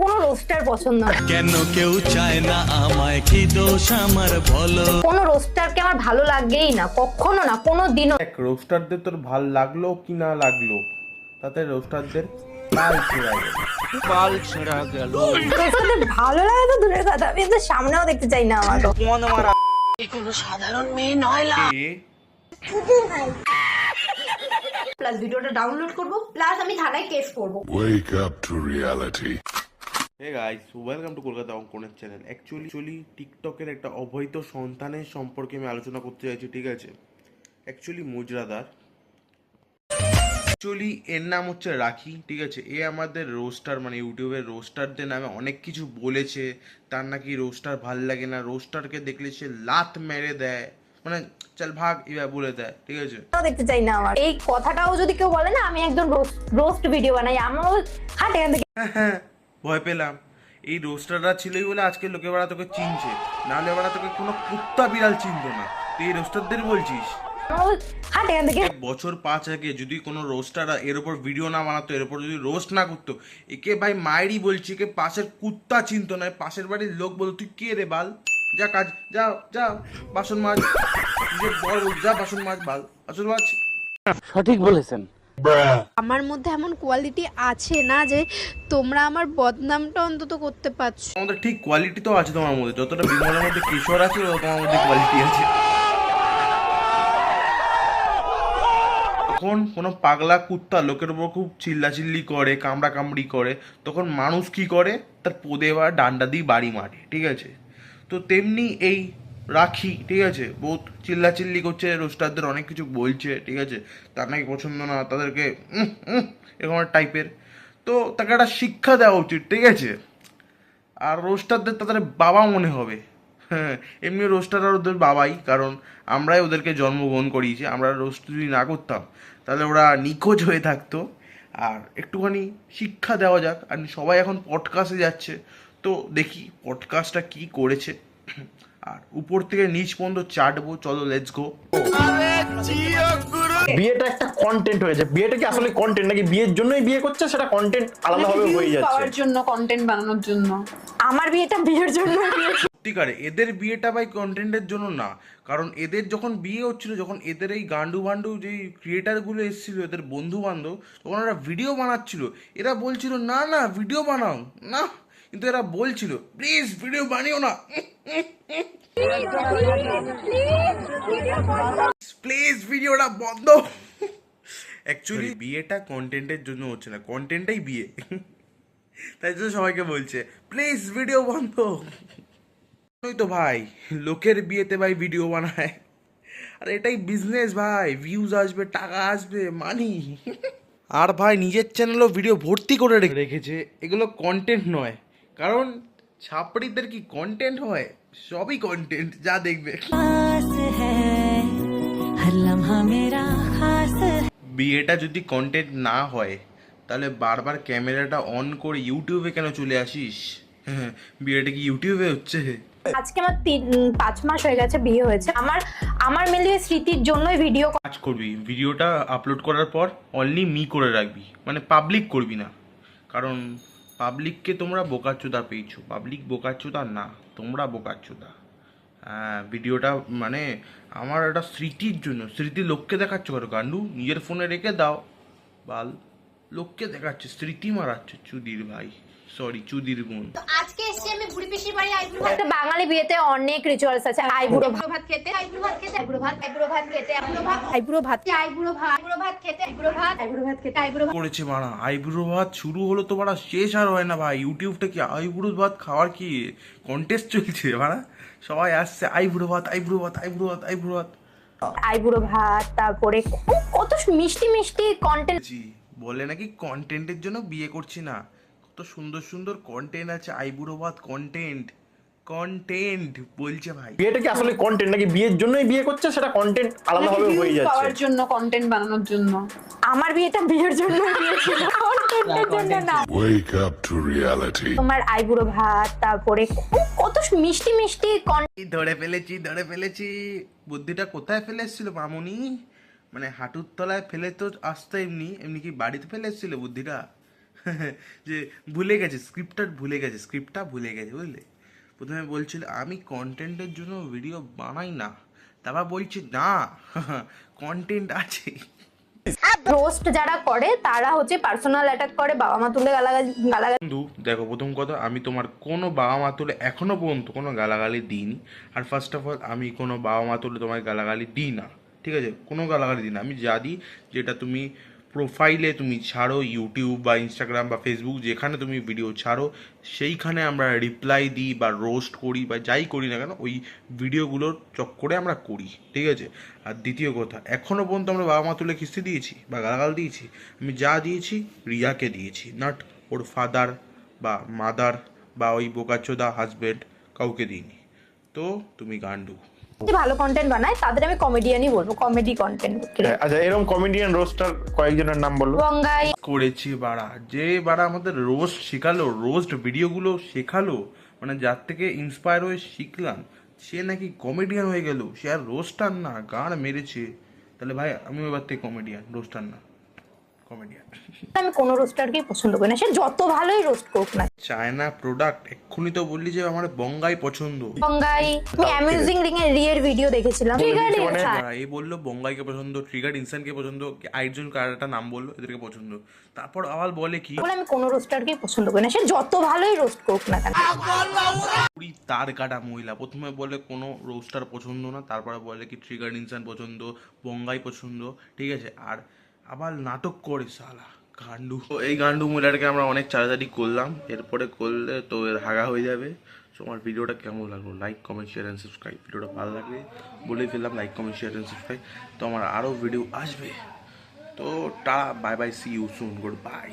কোনো রোস্টার পছন্দ না। কেন কেউ চায় না আমায় কি দোষ আমার বলো? কোনো রোস্টারকে আমার ভালো লাগেই না কখনো না কোনো দিনও। দেখ রোস্টারদের তোর ভালো লাগল কি না লাগল তাতে রোস্টারদের পাল ছেঁড়া গেল। রোস্টারদের ভালো লাগে তো দূরের কথা আমি তো সামনেও দেখতে চাই না আমার। এ প্লাস ভিডিওটা ডাউনলোড করব প্লাস আমি থানায় কেস করব। Wake up to reality. Hey guys welcome to Kolkata অঙ্কনের চ্যানেল অ্যাকচুয়ালি অ্যাকচুয়ালি টিকটকের একটা অবৈধ সন্তানের সম্পর্কে আমি আলোচনা করতে চাইছি ঠিক আছে? অ্যাকচুয়ালি মুজরাদার। অ্যাকচুয়ালি এর নাম হচ্ছে রাখি ঠিক আছে? এ আমাদের রোস্টার মানে ইউটিউবের রোস্টারদের নামে অনেক কিছু বলেছে। তার নাকি রোস্টার ভালো লাগে না। রোস্টারকে দেখলে সে লাত মেরে দেয়। মানে চল ভাগ এবার বলে দেয় ঠিক আছে? দেখতে চাই না আমার। এই কথাটাও যদি কেউ বলে না আমি একদম রোস্ট ভিডিও বানাই। আমারও হাট এখান থেকে। ভয় পেলাম। এই রোস্টাররা ছিলই বলে আজকে লোকে বেড়া তোকে চিনছে। নাহলে বেড়া তোকে কোনো কুত্তা বিড়াল চিনতো না। তুই এই রোস্টারদের বলছিস? বছর পাঁচ আগে যদি কোনো রোস্টার এর উপর ভিডিও না বানাতো এর উপর যদি রোস্ট না করতো একে ভাই মায়েরই বলছি একে পাশের কুত্তা চিনতো না পাশের বাড়ির লোক বলতো তুই কে রে বাল? যা কাজ যা যা বাসন মাছ বড় যা বাসন মাছ বাল বাসন মাছ আমার মধ্যে এমন কোয়ালিটি আছে না যে তোমরা আমার বদনামটা অন্তত করতে পারছ। আমাদের ঠিক কোয়ালিটি তো আছে তোমার মধ্যে। যতটা বিমলের মধ্যে কিশোর আছে তোমার মধ্যে কোয়ালিটি আছে। তখন কোনো পাগলা কুত্তা লোকের উপর খুব চিল্লাচিল্লি করে কামড়া কামড়ি করে তখন মানুষ কি করে? তার পোদে বা ডান্ডা দিয়ে বাড়ি মারে ঠিক আছে? তো তেমনি এই রাখি, ঠিক আছে? বহুত চিল্লাচিল্লি করছে, রোস্টারদের অনেক কিছু বলছে, ঠিক আছে? তার নাকি পছন্দ না, তাদেরকে এরকম টাইপের তো তাকে একটা শিক্ষা দেওয়া উচিত, ঠিক আছে? আর রোস্টারদের তাদের বাবা মনে হবে। হ্যাঁ এমনি রোস্টার আর ওদের বাবাই, কারণ আমরাই ওদেরকে জন্মগ্রহণ করিয়েছি, আমরা রোস্ট যদি না করতাম, তাহলে ওরা নিখোঁজ হয়ে থাকতো। আর একটুখানি শিক্ষা দেওয়া যাক, আর সবাই এখন পডকাস্টে যাচ্ছে, তো দেখি পডকাস্টটা কি করেছে। আর উপর থেকে নিচ পর্যন্ত চাটবো চলো লেটস গো বিয়েটা একটা কন্টেন্ট হয়েছে। বিয়েটা কি আসলে কন্টেন্ট নাকি বিয়ের জন্যই বিয়ে করছে? সেটা কন্টেন্ট আলাদাভাবে হয়ে যাচ্ছে। পাওয়ার জন্য কন্টেন্ট বানানোর জন্য। আমার বিয়েটা বিয়ের জন্য সত্যিকারে এদের বিয়েটা ভাই কন্টেন্টের জন্য না। কারণ এদের যখন বিয়ে হচ্ছিল যখন এদের এই গান্ডু বান্ডু যে ক্রিয়েটারগুলো এসেছিল এদের বন্ধু বান্ধব তখন ওরা ভিডিও বানাচ্ছিল। এরা বলছিল না না ভিডিও বানাও। না। কিন্তু এরা বলছিল প্লিজ ভিডিও বানিও না। প্লিজ ভিডিওটা বন্ধ। অ্যাকচুয়ালি বিয়েটা কন্টেন্টের জন্য হচ্ছে না কন্টেন্টটাই বিয়ে। তাই জন্য সবাইকে বলছে প্লিজ ভিডিও বন্ধ। ওই তো ভাই লোকের বিয়েতে ভাই ভিডিও বানায়। আর এটাই বিজনেস ভাই ভিউজ আসবে টাকা আসবে মানি আর ভাই নিজের চ্যানেলও ভিডিও ভর্তি করে রেখেছে এগুলো কন্টেন্ট নয়। কারণ ছাপড়িদের কি কন্টেন্ট হয়? সবই কন্টেন্ট যা দেখবে। বিয়েটা যদি কন্টেন্ট না হয় তাহলে বারবার ক্যামেরাটা অন করে ইউটিউবে কেন চলে আসিস? হ্যাঁ, বিয়েটা কি ইউটিউবে হচ্ছে? আজকে আমার তিন পাঁচ মাস হয়ে গেছে বিয়ে হয়েছে। আমার আমার মিলিয়ে স্মৃতির জন্যই ভিডিও কাজ করবি। ভিডিওটা আপলোড করার পর অনলি মি করে রাখবি। মানে পাবলিক করবি না। কারণ পাবলিককে তোমরা বোকাচোদা পেয়েছ। পাবলিক বোকাচোদা না তোমরা বোকাচোদা হ্যাঁ ভিডিওটা মানে আমার একটা স্মৃতির জন্য স্মৃতি লোককে দেখাচ্ছ করো গান্ডু নিজের ফোনে রেখে দাও। বাল লোককে দেখাচ্ছে স্মৃতি মারাচ্ছে। চুদির ভাই সরি চুদির বোন। আজকে এসেছি আমি বুড়ি পিসির বাড়ি আইবুড়ো ভাত। বাঙালি বিয়েতে অনেক রিচুয়ালস আছে আইবুড়ো ভাত। খেতে আইবুড়ো ভাত খেতে আইবুড়ো ভাত আইবুড়ো ভাত খেতে আইবুড়ো ভাত। আইব্রো ভাত। আইবুড়ো ভাত। আইবুড়ো ভাত খেতে আইবুড়ো ভাত আইবুড়ো ভাত খেতে আইবুড়ো ভাত। করেছে মারা। আইব্রো ভাত শুরু হলো তো মারা শেষ আর হয় না ভাই। ইউটিউবটা কি আইব্রো ভাত খাওয়ার কি কন্টেস্ট চলছে মারা? সবাই আসছে আইব্রো ভাত আইব্রো ভাত আইব্রো ভাত আইব্রো ভাত। আইবুড়ো ভাত তারপরে কত মিষ্টি মিষ্টি কন্টেন্ট জি বলে নাকি কন্টেন্টের জন্য বিয়ে করছি না। কত সুন্দর সুন্দর কন্টেন্ট আছে আইবুড়ো ভাত কন্টেন্ট কন্টেন্ট বলছে ভাই। বিয়েটা কি আসলে কন্টেন্ট নাকি বিয়ের জন্যই বিয়ে করছে? সেটা কন্টেন্ট আলাদাভাবে হয়ে যাচ্ছে। পাওয়ার জন্য কন্টেন্ট বানানোর জন্য? আমার বিয়েটা বিয়ের জন্য বিয়ে ছিল কন্টেন্টের জন্য না. তোমার আইবুড়ো ভাত তারপরে কত মিষ্টি মিষ্টি ধরে ফেলেছি ধরে ফেলেছি। বুদ্ধিটা কোথায় ফেলে এসেছিল মামুনি? মানে হাঁটুর তলায় ফেলে তো আসতো এমনি এমনি কি বাড়িতে ফেলে এসেছিল বুদ্ধিটা? যে ভুলে গেছে স্ক্রিপ্টটা ভুলে গেছে স্ক্রিপ্টটা ভুলে গেছে বুঝলে? প্রথমে বলছিল আমি কন্টেন্টের জন্য ভিডিও বানাই না। তারপর বলছি না কন্টেন্ট আছে। রোস্ট যারা করে তারা হচ্ছে পার্সোনাল অ্যাটাক করে বাবা মা তুলে গালাগালি গালাগালি বন্ধু দেখো প্রথম কথা আমি তোমার কোনো বাবা মা তুলে এখনও পর্যন্ত কোনো গালাগালি দিইনি। আর ফার্স্ট অফ অল আমি কোনো বাবা মা তুলে তোমায় গালাগালি দিই না। ঠিক আছে? কোনো গালাগালি দিই না। আমি যা দিই যেটা তুমি প্রোফাইলে তুমি ছাড়ো ইউটিউব বা ইনস্টাগ্রাম বা ফেসবুক যেখানে তুমি ভিডিও ছাড়ো, সেইখানে আমরা রিপ্লাই দিই বা রোস্ট করি বা যাই করি না কেন, ওই ভিডিওগুলোর চক্করে আমরা করি, ঠিক আছে? আর দ্বিতীয় কথা এখনও পর্যন্ত আমরা বাবা মা তুলে কিস্তি দিয়েছি বা গালাগাল দিয়েছি? আমি যা দিয়েছি, রিয়াকে দিয়েছি নট ওর ফাদার বা মাদার বা ওই বোকাচোদা হাজবেন্ড কাউকে দিইনি। তো তুমি গান্ডু। যে ভালো কন্টেন্ট বানায় তাদের আমি কমেডিয়ানই বলব কমেডি কন্টেন্ট আচ্ছা এরকম কমেডিয়ান রোস্টার কয়েকজনের নাম বলব করেছি বাড়া। যে বাড়া আমাদের রোস্ট শেখালো রোস্ট ভিডিওগুলো শেখালো মানে যার থেকে ইন্সপায়ার হয়ে শিখলাম সে নাকি কমেডিয়ান হয়ে গেল সে আর রোস্টার না গান মেরেছে। তাহলে ভাই আমি এবার থেকে কমেডিয়ান রোস্টার না। কমেডিয়ান আমি কোনো রোস্টারকেই পছন্দ করি না। সে যত ভালোই রোস্ট করুক না চায়না প্রোডাক্ট এক্ষুনি তো বললি যে আমার বঙ্গাই পছন্দ। গঙ্গাই আমি অ্যামিউজিং রিং এর রিয়ের ভিডিও দেখেছিলাম। ট্রিগার্ড মানে- এই বলল বঙ্গাইকে পছন্দ ট্রিগার্ড ইনসানকে পছন্দ আরেকজন কার একটা নাম বলল এদেরকে পছন্দ। তারপর আবার বলে কি? বলে আমি কোনো রোস্টারকেই পছন্দ করি না। সে যত ভালোই রোস্ট করুক না কেন। পুরি তার কাটা মহিলা। প্রথমে বলে কোনো রোস্টার পছন্দ না তারপরে বলে কি ট্রিগার ইনসান পছন্দ বঙ্গাই পছন্দ ঠিক আছে? আর আবার নাটক করে সালা গান্ডু। তো এই গান্ডু মহিলাটাকে আমরা অনেক চাড়াচাড়ি করলাম, এরপরে করলে তো এর হাগা হয়ে যাবে। তো আমার ভিডিওটা কেমন লাগল? Like comment share and subscribe ভিডিওটা ভালো লাগলে বলে ফেললাম like comment share and subscribe তো আমার আরও ভিডিও আসবে। তো টা bye bye see you soon good bye